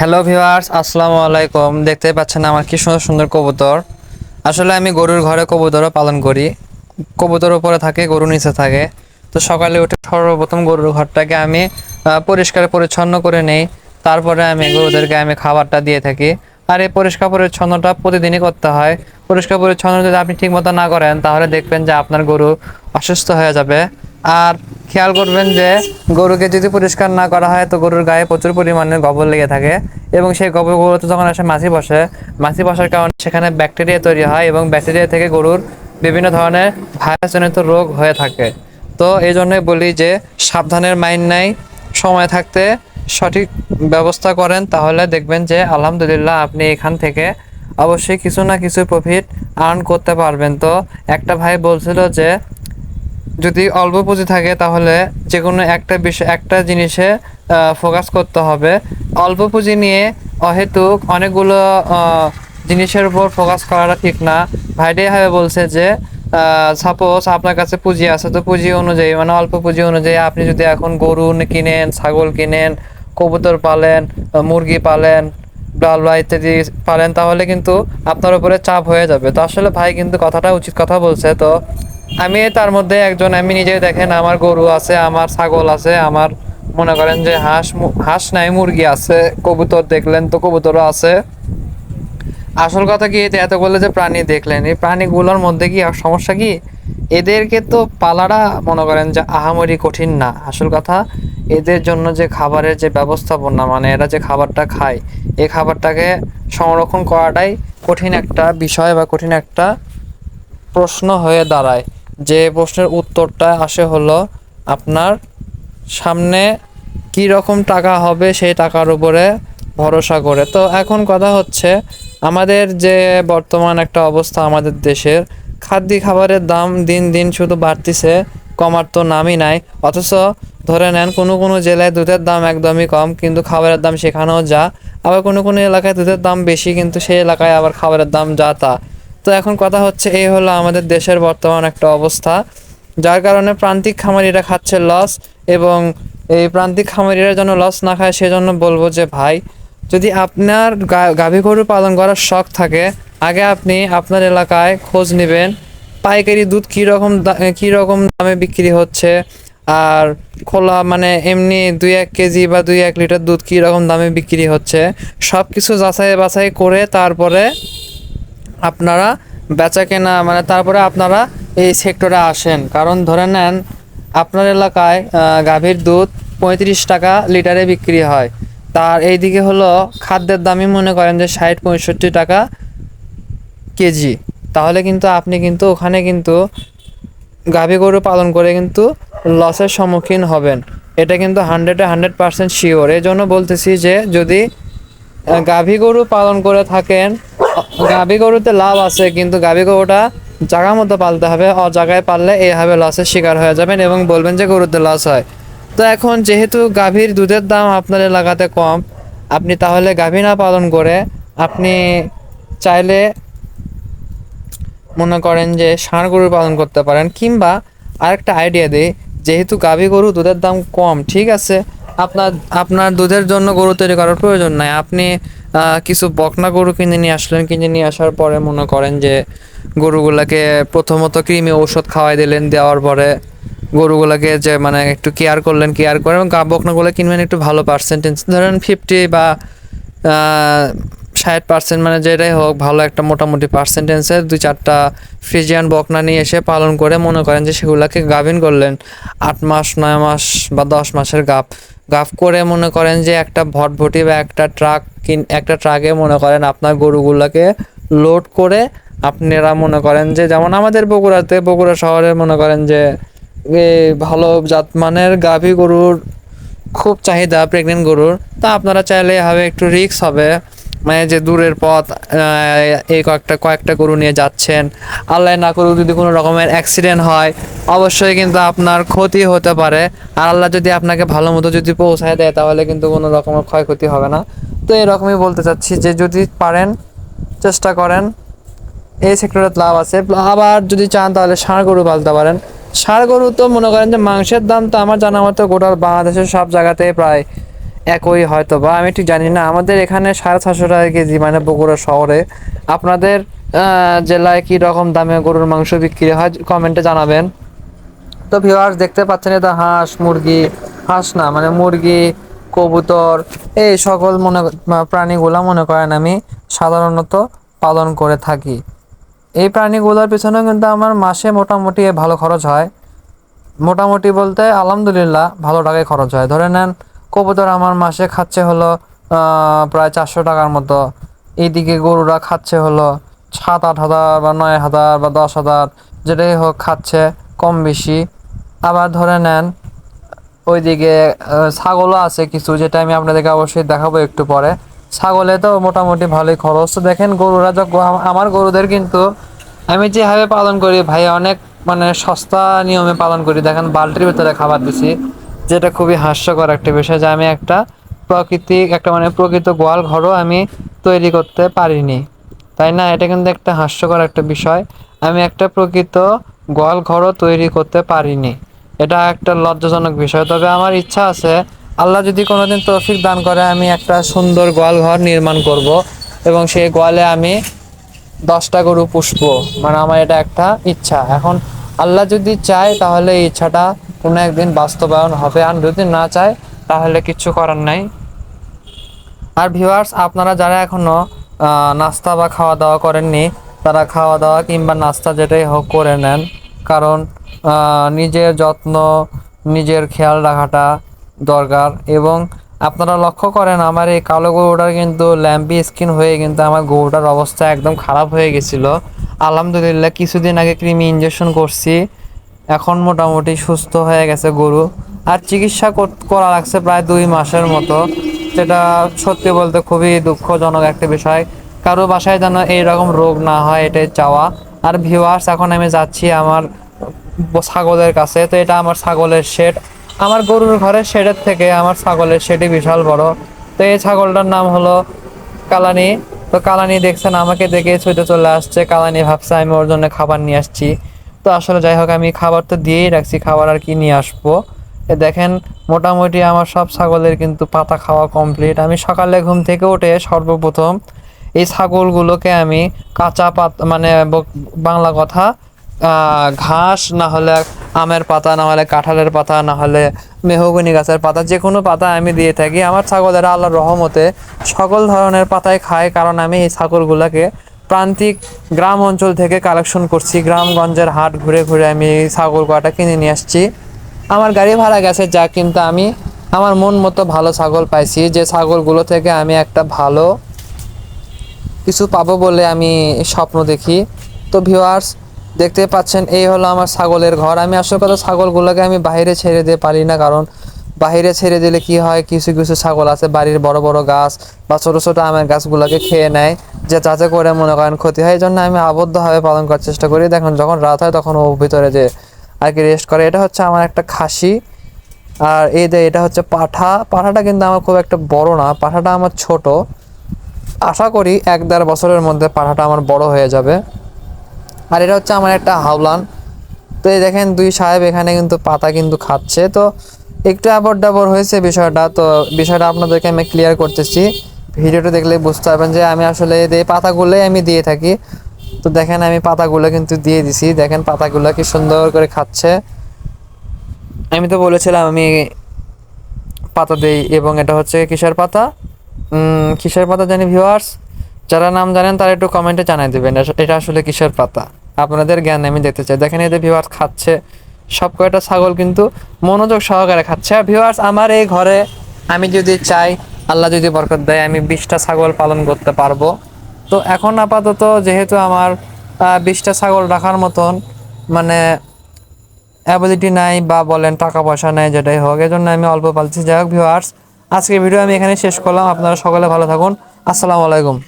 Hello viewers আসসালামু আলাইকুম। দেখতে পাচ্ছেন আমার কি সুন্দর সুন্দর কবুতর। আসলে আমি গরুর ঘরে কবুতরও পালন করি। কবুতর উপরে থাকে, গরু নিচে থাকে। তো সকালে উঠে সর্বপ্রথম গরুর ঘরটাকে আমি পরিষ্কার পরিচ্ছন্ন করে নেই। তারপরে আমি গরুদেরকে আমি খাবারটা দিয়ে থাকি। আর এই পরিষ্কার পরিচ্ছন্নটা প্রতিদিনই করতে হয়। পরিষ্কার পরিচ্ছন্ন যদি আপনি ঠিকমতো না করেন, তাহলে দেখবেন যে আপনার গরু অসুস্থ হয়ে যাবে। আর খেয়াল করবেন যে গরুকে যদি পরিষ্কার না করা হয়, তো গরুর গায়ে প্রচুর পরিমাণে গোবর লেগে থাকে এবং সেই গোবরগুলোতে যখন আসে মাছি বসে, মাছি বসার কারণে সেখানে ব্যাকটেরিয়া তৈরি হয় এবং ব্যাকটেরিয়া থেকে গরুর বিভিন্ন ধরনের ভাইরাসজনিত রোগ হয়ে থাকে। তো এই জন্যই বলি যে সাবধানের মাইন্ড নাই, সময় থাকতে সঠিক ব্যবস্থা করেন, তাহলে দেখবেন যে আলহামদুলিল্লাহ আপনি এখান থেকে অবশ্যই কিছু না কিছু প্রফিট আর্ন করতে পারবেন। তো একটা ভাই বলছিল যে যদি অল্প পুঁজি থাকে, তাহলে যে কোনো একটা বিষয়, একটা জিনিসে ফোকাস করতে হবে। অল্প পুঁজি নিয়ে অহেতুক অনেকগুলো জিনিসের উপর ফোকাস করাটা ঠিক না। ভাইটাই ভাবে বলছে যে সাপোজ আপনার কাছে পুঁজি আছে, তো পুঁজি অনুযায়ী মানে অল্প পুঁজি অনুযায়ী আপনি যদি এখন গরু কিনেন, ছাগল কিনেন, কবুতর পালেন মুরগি পালেন, ডাল বা ইত্যাদি পালেন, তাহলে কিন্তু আপনার উপরে চাপ হয়ে যাবে। তো আসলে ভাই কিন্তু কথাটা উচিত কথা বলছে, তো আমি তার মধ্যে একজন, আমি নিজে দেখেন আমার গরু আছে, আমার ছাগল আছে, আমার মনে করেন যে হাঁস হাঁস নাই, মুরগি আছে, কবুতর দেখলেন তো কবুতরও আছে। আসল কথা কি, এতে এতগুলো যে প্রাণী দেখলেন, এই প্রাণীগুলোর মধ্যে কি আর সমস্যা কি? এদেরকে তো পালাটা মনে করেন যে আহামরি কঠিন না। আসল কথা, এদের জন্য যে খাবারের যে ব্যবস্থাপনা মানে এরা যে খাবারটা খায় এই খাবারটাকে সংরক্ষণ করাটাই কঠিন একটা বিষয় বা কঠিন একটা প্রশ্ন হয়ে দাঁড়ায়। যে প্রশ্নের উত্তরটা আসে হলো, আপনার সামনে কি রকম টাকা হবে সেই টাকার উপরে ভরসা করে। তো এখন কথা হচ্ছে, আমাদের যে বর্তমান একটা অবস্থা আমাদের দেশের, খাদ্য খাবারের দাম দিন দিন শুধু বাড়তিছে, কমার তো নামই নাই। অথচ ধরে নেন, কোনো কোনো জেলায় দুধের দাম একদমই কম, কিন্তু খাবারের দাম সেখানেও যা। আবার কোনো কোনো এলাকায় দুধের দাম বেশি, কিন্তু সেই এলাকায় আবার খাবারের দাম যা তা। তো এখন কথা হচ্ছে এই হলো আমাদের দেশের বর্তমান একটা অবস্থা, যার কারণে প্রান্তিক খামারিরা খাচ্ছে লস এবং এই প্রান্তিক খামারিরা যেন লস না খায় সেজন্য বলব যে ভাই, যদি আপনার গাভী গরু পালন করার শখ থাকে, আগে আপনি আপনার এলাকায় খোঁজ নেবেন, পাইকারি দুধ কী রকম দা- কী রকম দামে বিক্রি হচ্ছে, আর খোলা মানে এমনি দুই এক কেজি বা দুই এক লিটার দুধ কী রকম দামে বিক্রি হচ্ছে সব কিছু যাচাই বাছাই করে তারপরে আপনারা বেচা কেনা মানে তারপরে আপনারা এই সেক্টরে আসেন। কারণ ধরে নেন, আপনার এলাকায় গাভীর দুধ পঁয়ত্রিশ টাকা লিটারে বিক্রি হয়। তার এইদিকে হলো, খাদ্যের দামই মনে করেন যে ষাট, পঁয়ষট্টি টাকা কেজি। তাহলে কিন্তু আপনি কিন্তু ওখানে কিন্তু গাভী গরু পালন করে কিন্তু লসের সম্মুখীন হবেন। এটা কিন্তু হান্ড্রেডে হান্ড্রেড পার্সেন্ট শিওর এই জন্য বলতেছি যে যদি গাভী গরু পালন করে থাকেন গাভী গরুতে লাভ আছে, কিন্তু গাভী গরুটা জায়গা মতো পালতে হবে অ জায়গায় পাললে এইভাবে লসের শিকার হয়ে যাবেন এবং বলবেন যে গরুতে লস হয়। তো এখন যেহেতু গাভীর দুধের দাম আপনার এলাকাতে কম, আপনি তাহলে গাভী না পালন করে আপনি চাইলে মনে করেন যে ষাঁড় গরু পালন করতে পারেন, কিংবা আরেকটা আইডিয়া দিই, যেহেতু গাভী গরু দুধের দাম কম, ঠিক আছে, আপনার আপনার দুধের জন্য গরু তৈরি করার প্রয়োজন নাই। আপনি কিছু বকনা গরু কিনে নিয়ে আসলেন। কিনে নিয়ে আসার পরে মনে করেন যে গরুগুলাকে প্রথমত কৃমি ঔষধ খাওয়াই দিলেন, দেওয়ার পরে গরুগুলাকে যে মানে একটু কেয়ার করলেন, কেয়ার করে এবং বকনাগুলো কিনবেন একটু ভালো পার্সেন্টেজ ধরেন ফিফটি বা ষাট পার্সেন্ট মানে যেটাই হোক, ভালো একটা মোটামুটি পার্সেন্টেন্সের দুই চারটা ফ্রিজিয়ান বকনা নিয়ে এসে পালন করে মনে করেন যে সেগুলোকে গাভিন করলেন। আট মাস, নয় মাস বা দশ মাসের গাপ। গাপ করে মনে করেন যে একটা ভটভটি বা একটা ট্রাক একটা ট্রাকে মনে করেন আপনার গরুগুলোকে লোড করে আপনারা মনে করেন যে, যেমন আমাদের বগুড়াতে, বগুড়া শহরে মনে করেন যে ভালো জাতমানের গাভী গরুর খুব চাহিদা প্রেগনেন্ট গরুর। তা আপনারা চাইলে হবে একটু রিক্স হবে। মানে যে দূরের পথ এই কয়েকটা কয়েকটা গরু নিয়ে যাচ্ছেন। আল্লাহ না করুক যদি কোনো রকমের অ্যাক্সিডেন্ট হয়, অবশ্যই কিন্তু আপনার ক্ষতি হতে পারে। আর আল্লাহ যদি আপনাকে ভালো মতো যদি পৌঁছায় দেয়, তাহলে কিন্তু কোনো রকমের ক্ষয়ক্ষতি হবে না। তো এরকমই বলতে চাচ্ছি যে যদি পারেন, চেষ্টা করেন। এই সেক্টরে লাভ আছে। আবার যদি চান, তাহলে ষাঁড় গরু পালতে পারেন। ষাঁড় গরু তো মনে করেন যে মাংসের দাম তো আমার জানা মতো গোটা বাংলাদেশের সব জায়গাতে প্রায় একই হয়তো বা আমি ঠিক জানি না। আমাদের এখানে সাড়ে ছশো টাকা কেজি মানে বগুড়া শহরে। আপনাদের জেলায় কি রকম দামে গরুর মাংস বিক্রি হয়? কমেন্টে জানাবেন। তো ভিউয়ার্স দেখতে পাচ্ছেন এটা হাঁস, মুরগি, হাঁস না মানে মুরগি, কবুতর, এই সকল মনে প্রাণীগুলো মনে করেন আমি সাধারণত পালন করে থাকি। এই প্রাণীগুলোর পিছনেও কিন্তু আমার মাসে মোটামুটি ভালো খরচ হয়। মোটামুটি বলতে আলহামদুলিল্লাহ ভালো টাকায় খরচ হয়। ধরে নেন কবুতর আমার মাসে খাচ্ছে হলো প্রায় চারশো টাকার মতো। এইদিকে গরুরা খাচ্ছে হলো সাত, আট হাজার বা নয় হাজার বা দশ হাজার, যেটাই হোক খাচ্ছে কম বেশি। আবার ধরে নেন, ওইদিকে ছাগলও আছে কিছু, যেটা আমি আপনাদেরকে অবশ্যই দেখাবো একটু পরে। ছাগলে তো মোটামুটি ভালোই খরচ। তো দেখেন গরুরা যখন আমার গরুদের কিন্তু আমি যেভাবে পালন করি, ভাই, অনেক মানে সস্তা নিয়মে পালন করি। দেখেন বালতির ভিতরে খাবার দিছি। যেটা খুবই হাস্যকর একটা বিষয় যে আমি একটা প্রাকৃতিক একটা মানে প্রকৃত গোয়াল ঘরও আমি তৈরি করতে পারিনি। তাই না? এটা কিন্তু একটা হাস্যকর একটা বিষয়। আমি একটা প্রকৃত গোয়াল ঘরও তৈরি করতে পারিনি। এটা একটা লজ্জাজনক বিষয়। তবে আমার ইচ্ছা আছে, আল্লাহ যদি কোনোদিন তৌফিক দান করে, আমি একটা সুন্দর গোয়াল ঘর নির্মাণ করব এবং সেই গোয়ালে আমি দশটা গরু পুষবো। মানে আমার এটা একটা ইচ্ছা। এখন আল্লাহ যদি চায়, তাহলে এই ইচ্ছাটা কোনো একদিন বাস্তবায়ন হবে। আর যদি না চায়, তাহলে কিচ্ছু করার নাই। আর ভিউয়ার্স আপনারা যারা এখনও নাস্তা বা খাওয়া দাওয়া করেননি, তারা খাওয়া দাওয়া কিংবা নাস্তা যেটাই হোক করে নেন। কারণ নিজের যত্ন, নিজের খেয়াল রাখাটা দরকার এবং আপনারা লক্ষ্য করেন, আমার এই কালো গরুটার কিন্তু ল্যাম্পি স্কিন হয়ে কিন্তু আমার গরুটার অবস্থা একদম খারাপ হয়ে গেছিল। আলহামদুলিল্লাহ, কিছুদিন আগে কৃমি ইঞ্জেকশন করছি। এখন মোটামুটি সুস্থ হয়ে গেছে গরু। আর চিকিৎসা করা লাগছে প্রায় দুই মাসের মতো। যেটা সত্যি বলতে খুবই দুঃখজনক একটা বিষয়। কারও বাসায় যেন এইরকম রোগ না হয়, এটাই চাওয়া। আর ভিউয়ার্স এখন আমি যাচ্ছি আমার ছাগলের কাছে। তো এটা আমার ছাগলের শেড আমার গরুর ঘরের শেডের থেকে আমার ছাগলের শেডই বিশাল বড়। তো এই ছাগলটার নাম হলো কালানি। তো কালানি দেখছেন, আমাকে দেখে ছুটে চলে আসছে। কালানি ভাবছে আমি ওর জন্য খাবার নিয়ে আসছি। তো আসলে যাই হোক, আমি খাবার তো দিয়েই রাখছি, খাবার আর কি নিয়ে আসব। এ দেখেন, মোটামুটি আমার সব ছাগলের কিন্তু পাতা খাওয়া কমপ্লিট আমি সকালে ঘুম থেকে উঠে সর্বপ্রথম এই ছাগলগুলোকে আমি কাঁচা পাত মানে বাংলা কথা ঘাস, না হলে আমের পাতা, না হলে কাঁঠালের পাতা, না হলে মেহগনি গাছের পাতা যে কোনো পাতা আমি দিয়ে থাকি। আমার ছাগলেরা আল্লাহর রহমতে সকল ধরনের পাতায় খায়, কারণ আমি এই ছাগলগুলোকে প্রান্তিক গ্রাম অঞ্চল থেকে কালেকশন করছি। গ্রামগঞ্জের হাট ঘুরে ঘুরে আমি ছাগল কটা কিনে নিয়ে আসছি। আমার গাড়ি ভাড়া গেছে যা, কিন্তু আমি আমার মন মতো ভালো ছাগল পাইছি। যে ছাগলগুলো থেকে আমি একটা ভালো কিছু পাবো বলে আমি স্বপ্ন দেখি। তো ভিউয়ার্স দেখতে পাচ্ছেন, এই হলো আমার ছাগলের ঘর। আমি আসলে কথা, ছাগলগুলোকে আমি বাইরে ছেড়ে দিয়ে পারি না, কারণ বাইরে ছেড়ে দিলে কি হয়, কিছু কিছু ছাগল আছে, বাড়ির বড় বড় গাছ বা ছোটো ছোটো আমের গাছগুলোকে খেয়ে নেয়, যে যাতে করে মনে করেন ক্ষতি হয়। এই জন্য আমি আবদ্ধভাবে পালন করার চেষ্টা করি। দেখুন, যখন রাত হয়, তখন ও ভিতরে যে আর কি রেস্ট করে। এটা হচ্ছে আমার একটা খাসি। আর এই যে এটা হচ্ছে পাঠা। পাঠাটা কিন্তু আমার খুব একটা বড় না। পাঠাটা আমার ছোট। আশা করি এক দেড় বছরের মধ্যে পাঠাটা আমার বড় হয়ে যাবে। আর এটা হচ্ছে আমার একটা হাওলান। তো এই দেখেন দুই সাহেব এখানে কিন্তু পাতা কিন্তু খাচ্ছে। তো একটু আবর ডাবর হয়েছে বিষয়টা। তো বিষয়টা আপনাদেরকে আমি ক্লিয়ার করতেছি। ভিডিওটা দেখলে বুঝতে পারবেন যে আমি আসলে এই পাতাগুলোই আমি দিয়ে থাকি। তো দেখেন আমি পাতাগুলো কিন্তু দিয়ে দিছি। দেখেন পাতাগুলো কি সুন্দর করে খাচ্ছে। আমি তো বলেছিলাম আমি পাতা দেই এবং এটা হচ্ছে কিসের পাতা? কিসের পাতা জানি ভিউয়ার্স যারা নাম জানেন তারা একটু কমেন্টে জানাই দেবেন এটা- আসলে কিসের পাতা? আপনাদের জ্ঞান আমি দেখতে চাই। দেখেন এদের ভিউয়ার্স খাচ্ছে, সব কয়টা ছাগল কিন্তু মনোযোগ সহকারে খাচ্ছে। আর ভিউয়ার্স আমার এই ঘরে আমি যদি চাই, আল্লাহ যদি বরকত দেয়, আমি বিশটা ছাগল পালন করতে পারব। তো এখন আপাতত যেহেতু আমার বিশটা ছাগল রাখার মতন মানে অ্যাবিলিটি নাই বা বলেন টাকা পয়সা নাই, যেটাই হোক, এজন্য আমি অল্প পালছি। যাই হোক ভিউয়ার্স আজকের ভিডিও আমি এখানে শেষ করলাম। আপনারা সকলে ভালো থাকুন। আসসালামু আলাইকুম।